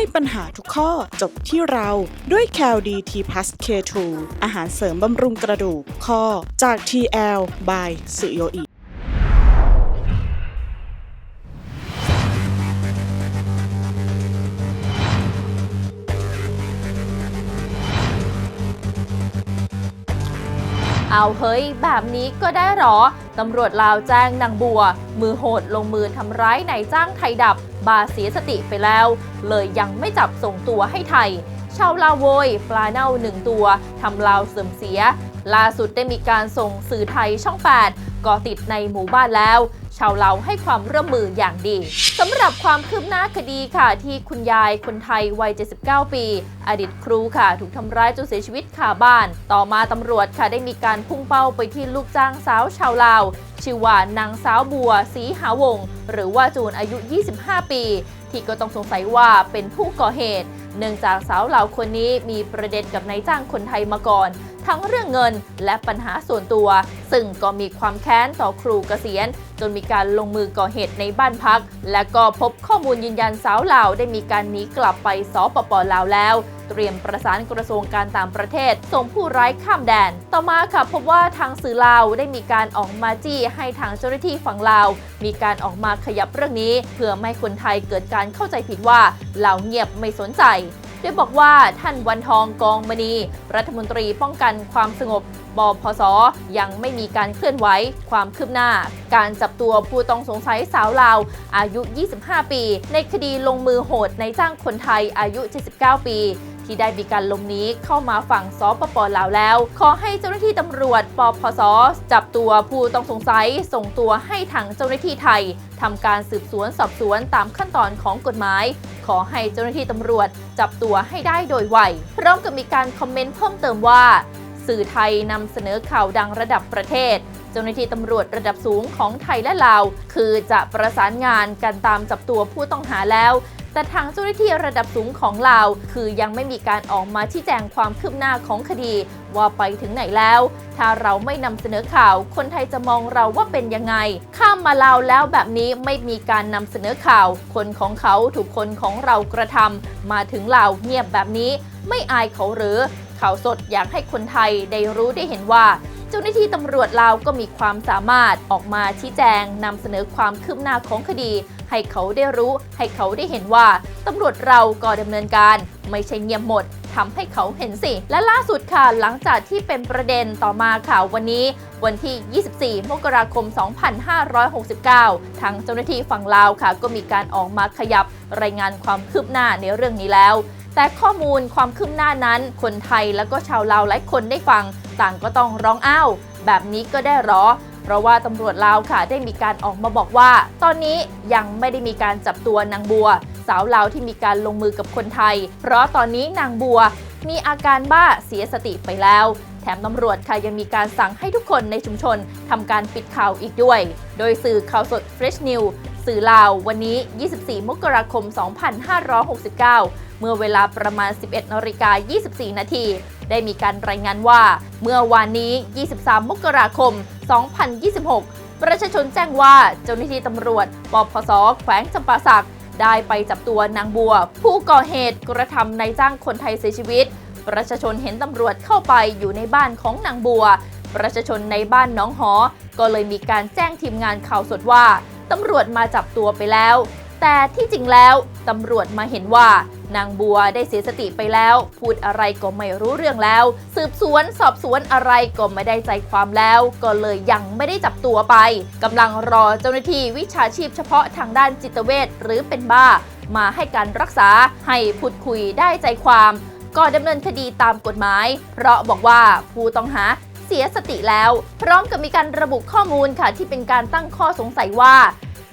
ให้ปัญหาทุกข้อจบที่เราด้วย c a l d t plus K2 อาหารเสริมบำรุงกระดูกข้อจาก TL by สุโยอิเอาเฮ้ย แบบนี้ก็ได้หรอ ตำรวจลาวแจ้งนางบัว มือโหดลงมือทำร้ายนายจ้างไทยดับ บาเสียสติไปแล้ว เลยยังไม่จับส่งตัวให้ไทย ชาวลาวโวยปลาเน่าหนึ่งตัวทำลาวเสื่อมเสีย ล่าสุดได้มีการส่งสื่อไทยช่อง 8ก่อติดในหมู่บ้านแล้ว ชาวเลาให้ความร่วมมืออย่างดี สำหรับความคืบหน้าคดีค่ะ ที่คุณยายคนไทยวัย 79 ปี อดีตครูค่ะ ถูกทำร้ายจนเสียชีวิตคาบ้าน ต่อมาตำรวจค่ะได้มีการพุ่งเป้าไปที่ลูกจ้างสาวชาวลาว ชื่อว่านางสาวบัวศรีหาวง หรือว่าจูนอายุ 25 ปี ที่ก็ต้องสงสัยว่าเป็นผู้ก่อเหตุ เนื่องจากสาวเหล่าคนนี้มีประเด็นกับนายจ้างคนไทยมาก่อน ทั้งเรื่องเงินและปัญหาส่วนตัว ซึ่งก็มีความแค้นต่อครูเกษียณ จนมีการลงมือก่อเหตุในบ้านพัก และก็พบข้อมูลยืนยันสาวเหล่าได้มีการหนีกลับไปสปปลาวแล้วเตรียมประสานกระทรวงการต่างประเทศ ส่งผู้ร้ายข้ามแดน ต่อมาค่ะพบว่าทางสื่อลาวได้มีการออกมาจี้ให้ทางเจ้าหน้าที่ฝั่งลาว มีการออกมาขยับเรื่องนี้ เพื่อไม่ให้คนไทยเกิดการเข้าใจผิดว่าลาวเงียบไม่สนใจ โดยบอกว่าท่านวันทองกองมณี รัฐมนตรีป้องกันความสงบบพสยังไม่มีการเคลื่อนไหวความคืบหน้า การจับตัวผู้ต้องสงสัยสาวลาว อายุ 25 ปี ในคดีลงมือโหดในจ้างคนไทยอายุ 79 ปี ที่ได้มีการลงนี้เข้ามาฝั่งสปปลาวแล้ว ขอให้เจ้าหน้าที่ตำรวจปพสจับตัวผู้ต้องสงสัย ส่งตัวให้ทางเจ้าหน้าที่ไทยทำการสืบสวนสอบสวนตามขั้นตอนของกฎหมาย ขอให้เจ้าหน้าที่ตำรวจจับตัวให้ได้โดยไวพร้อมกับมีการคอมเมนต์เพิ่มเติมว่า สื่อไทยนำเสนอข่าวดังระดับประเทศเจ้าหน้าที่ตำรวจระดับสูงของไทยและลาว คือจะประสานงานกันตามจับตัวผู้ต้องหาแล้ว แต่ทางเจ้าหน้าที่ระดับสูงของลาว คือยังไม่มีการออกมาชี้แจงความคืบหน้าของคดี ว่าไปถึงไหนแล้ว ถ้าเราไม่นำเสนอข่าว คนไทยจะมองเราว่าเป็นยังไง ข้ามมาลาวแล้วแบบนี้ไม่มีการนำเสนอข่าว คนของเขาถูกคนของเรากระทำมาถึงลาวเงียบแบบนี้ ไม่อายเขาหรือข่าวสดอยากให้คนไทยได้รู้ได้เห็นว่าเจ้าหน้าที่ตำรวจลาวก็มีความสามารถออกมาชี้แจงนำเสนอความคืบหน้าของคดี ให้เขาได้รู้ ให้เขาได้เห็นว่าตำรวจเราก็ดำเนินการ ไม่ใช่เงียบหมดทำให้เขาเห็นสิ และล่าสุดค่ะ หลังจากที่เป็นประเด็นต่อมาข่าววันนี้วันที่ 24 มกราคม 2569 ทางเจ้าหน้าที่ฝั่งลาวค่ะ ก็มีการออกมาขยับรายงานความคืบหน้าในเรื่องนี้แล้ว แต่ข้อมูลความคืบหน้านั้น คนไทยแล้วก็ชาวลาวหลายคนได้ฟัง ต่างก็ต้องร้องอ้าว แบบนี้ก็ได้หรอ เพราะว่าตำรวจลาวค่ะได้มีการออกมาบอกว่า ตอนนี้ยังไม่ได้มีการจับตัวนางบัว สาวลาวที่มีการลงมือกับคนไทย เพราะตอนนี้นางบัวมีอาการบ้าเสียสติไปแล้ว แถมตำรวจค่ะยังมีการสั่งให้ทุกคนในชุมชนทำการปิดข่าวอีกด้วย โดยสื่อข่าวสด Fresh News สื่อลาววันนี้ 24 มกราคม 2569 เมื่อเวลาประมาณ 11นาฬิกา24 นาที ได้มีการรายงานว่า เมื่อวานนี้ 23 มกราคม 2026 ประชาชนแจ้งว่าเจ้าหน้าที่ตำรวจปพสแขวงจำปาสักได้ไปจับตัวนางบัว ผู้ก่อเหตุกระทำนายจ้างคนไทยเสียชีวิต ประชาชนเห็นตำรวจเข้าไปอยู่ในบ้านของนางบัว ประชาชนในบ้านน้องหอ ก็เลยมีการแจ้งทีมงานข่าวสดว่าตำรวจมาจับตัวไปแล้ว แต่ที่จริงแล้วตำรวจมาเห็นว่านางบัวได้เสียสติไปแล้ว พูดอะไรก็ไม่รู้เรื่องแล้ว สืบสวนสอบสวนอะไรก็ไม่ได้ใจความแล้ว ก็เลยยังไม่ได้จับตัวไปกำลังรอเจ้าหน้าที่วิชาชีพเฉพาะทางด้านจิตเวชหรือเป็นบ้า มาให้การรักษาให้พูดคุยได้ใจความ ก็ดำเนินคดีตามกฎหมาย เพราะบอกว่าผู้ต้องหาเสียสติแล้ว พร้อมกับมีการระบุข้อมูลค่ะที่เป็นการตั้งข้อสงสัยว่า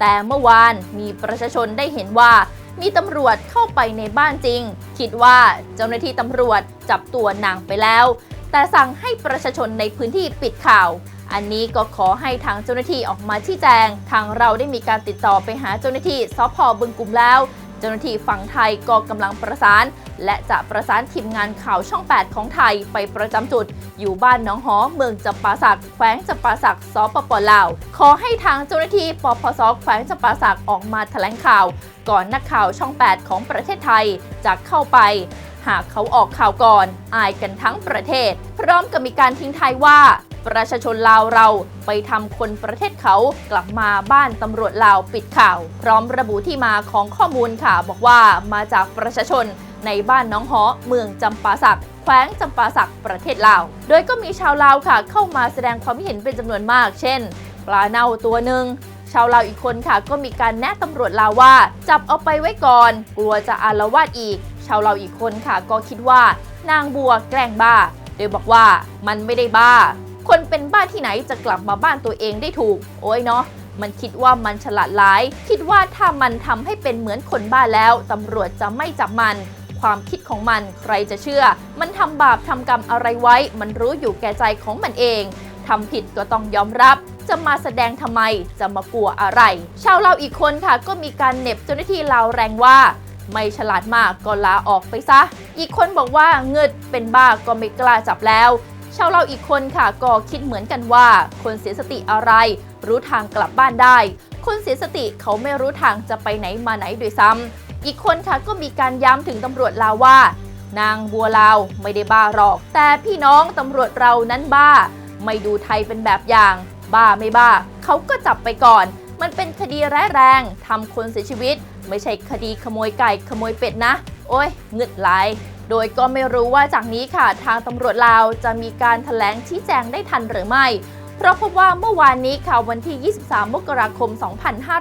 แต่เมื่อวานมีประชาชนได้เห็นว่า มีตำรวจเข้าไปในบ้านจริง คิดว่าเจ้าหน้าที่ตำรวจจับตัวนางไปแล้ว แต่สั่งให้ประชาชนในพื้นที่ปิดข่าว อันนี้ก็ขอให้ทางเจ้าหน้าที่ออกมาชี้แจง ทางเราได้มีการติดต่อไปหาเจ้าหน้าที่สพบึงกลุ่มแล้ว เจ้าหน้าที่ฝั่งไทยก็กำลังประสาน และจะประสานทีมงานข่าวช่อง 8 ของไทยไปประจำจุด อยู่บ้านหน้องหอเมืองจำปาสักแขวงจำปาสักสปปลาว ขอให้ทางเจ้าหน้าที่ปปสแขวงจำปาสักออกมาแถลงข่าว ก่อนนักข่าวช่อง 8 ของประเทศไทยจะเข้าไปหากเขาออกข่าวก่อน อายกันทั้งประเทศ พร้อมกับมีการทิ้งท้ายว่า ประชาชนลาวเราไปทำคนประเทศเขากลับมาบ้านตำรวจลาวปิดข่าว พร้อมระบุที่มาของข้อมูลค่ะ บอกว่ามาจากประชาชนในบ้านน้องหอเมืองจำปาสักแขวงจำปาสักประเทศลาว โดยก็มีชาวลาวค่ะ เข้ามาแสดงความเห็นเป็นจำนวนมาก เช่น ปลาเน่าตัวหนึ่งชาวลาวอีกคนค่ะ ก็มีการแนะตำรวจลาวว่า จับเอาไปไว้ก่อน กลัวจะอาละวาดอีก ชาวลาวอีกคนค่ะ ก็คิดว่านางบัวแกล้งบ้า โดยบอกว่ามันไม่ได้บ้า คนเป็นบ้าที่ไหนจะกลับมาบ้านตัวเองได้ถูก โอ้ยเนาะมันคิดว่ามันฉลาดร้าย คิดว่าถ้ามันทำให้เป็นเหมือนคนบ้าแล้วตำรวจจะไม่จับมัน ความคิดของมันใครจะเชื่อ มันทำบาปทำกรรมอะไรไว้ มันรู้อยู่แก่ใจของมันเองทำผิดก็ต้องยอมรับจะมาแสดงทำไม จะมากลัวอะไร ชาวลาวอีกคนค่ะ ก็มีการเน็บเจ้าหน้าที่ลาวแรงว่า ไม่ฉลาดมากก็ลาออกไปซะ อีกคนบอกว่าเงิดเป็นบ้าก็ไม่กล้าจับแล้ว ชาวเราอีกคนค่ะก็คิดเหมือนกันว่า คนเสียสติอะไร รู้ทางกลับบ้านได้ คนเสียสติเขาไม่รู้ทางจะไปไหนมาไหนด้วยซ้ำอีกคนค่ะก็มีการย้ำถึงตำรวจลาวว่า นางบัวลาวไม่ได้บ้าหรอก แต่พี่น้องตำรวจเรานั้นบ้า ไม่ดูไทยเป็นแบบอย่าง บ้าไม่บ้า เขาก็จับไปก่อน มันเป็นคดีร้ายแรงทำคนเสียชีวิต ไม่ใช่คดีขโมยไก่ขโมยเป็ดนะ โอ้ยเงึดไหลาย โดยก็ไม่รู้ว่าจากนี้ค่ะ ทางตำรวจลาวจะมีการถแถลงชี้แจงได้ทันหรือไม่ เพราะพบว่าเมื่อวานนี้ค่ะวันที่ 23 มกราคม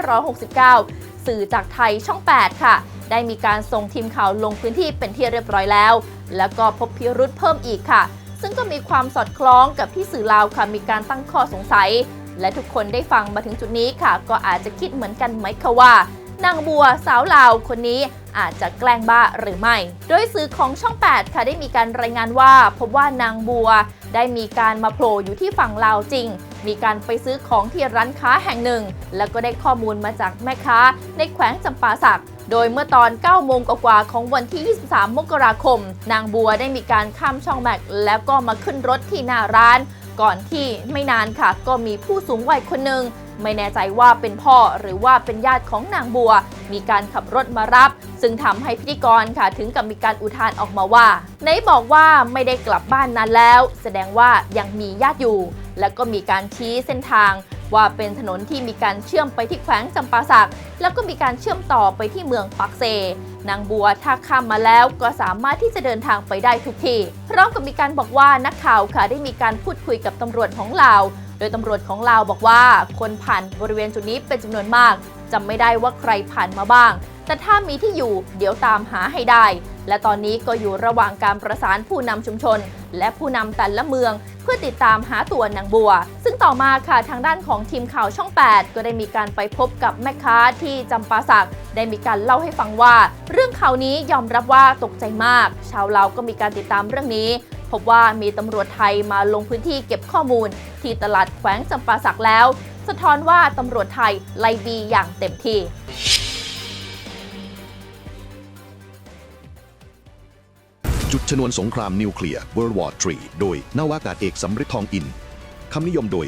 2569 สื่อจากไทยช่อง 8 ค่ะ ได้มีการส่งทีมข่าวลงพื้นที่เป็นที่เรียบร้อยแล้ว แล้วก็พบพิรุธเพิ่มอีกค่ะ ซึ่งก็มีความสอดคล้องกับที่สื่อลาวค่ะมีการตั้งข้อสงสัย และทุกคนได้ฟังมาถึงจุดนี้ค่ะ ก็อาจจะคิดเหมือนกันไหมคะว่า นางบัวสาวลาวคนนี้อาจจะแกล้งบ้าหรือไม่ โดยสื่อของช่อง 8 ค่ะได้มีการรายงานว่า พบว่านางบัวได้มีการมาโผล่อยู่ที่ฝั่งลาวจริง มีการไปซื้อของที่ร้านค้าแห่งหนึ่ง แล้วก็ได้ข้อมูลมาจากแม่ค้า ในแขวงจำปาสักโดยเมื่อตอน 9 โมงกว่าของวันที่ 23 มกราคม นางบัวได้มีการข้ามช่องแม็กแล้วก็มาขึ้นรถที่หน้าร้าน ก่อนที่ไม่นานค่ะ ก็มีผู้สูงวัยคนหนึ่ง ไม่แน่ใจว่าเป็นพ่อหรือว่าเป็นญาติของนางบัว มีการขับรถมารับ ซึ่งทำให้พิธีกรค่ะถึงกับมีการอุทานออกมาว่าไหนบอกว่าไม่ได้กลับบ้านนานแล้ว แสดงว่ายังมีญาติอยู่ แล้วก็มีการชี้เส้นทางว่าเป็นถนนที่มีการเชื่อมไปที่แขวงจำปาสัก แล้วก็มีการเชื่อมต่อไปที่เมืองปักเซ นางบัวถ้าข้ามมาแล้วก็สามารถที่จะเดินทางไปได้ทุกที่พร้อมกับมีการบอกว่านักข่าวค่ะได้มีการพูดคุยกับตำรวจของลาว ดยตำรวจของลาวบอกว่า คนผ่านบริเวณจุดนี้เป็นจำนวนมากจำไม่ได้ว่าใครผ่านมาบ้าง แต่ถ้ามีที่อยู่เดี๋ยวตามหาให้ได้ และตอนนี้ก็อยู่ระหว่างการประสานผู้นำชุมชน และผู้นำแต่ละเมือง เพื่อติดตามหาตัวนางบัว ซึ่งต่อมาค่ะทางด้านของทีมข่าวช่อง 8 ก็ได้มีการไปพบกับแม่ค้าที่จำปาสักได้มีการเล่าให้ฟังว่า เรื่องข่าวนี้ยอมรับว่าตกใจมาก ชาวลาวก็มีการติดตามเรื่องนี้ พบว่ามีตำรวจไทยมาลงพื้นที่เก็บข้อมูล ที่ตลาดแขวงจำปาสักแล้ว สะท้อนว่าตำรวจไทยไล่บีอย่างเต็มที่จุดชนวนสงครามนิวเคลียร์ World War 3 โดยนาวากาศเอกสำริดทองอิน คำนิยมโดย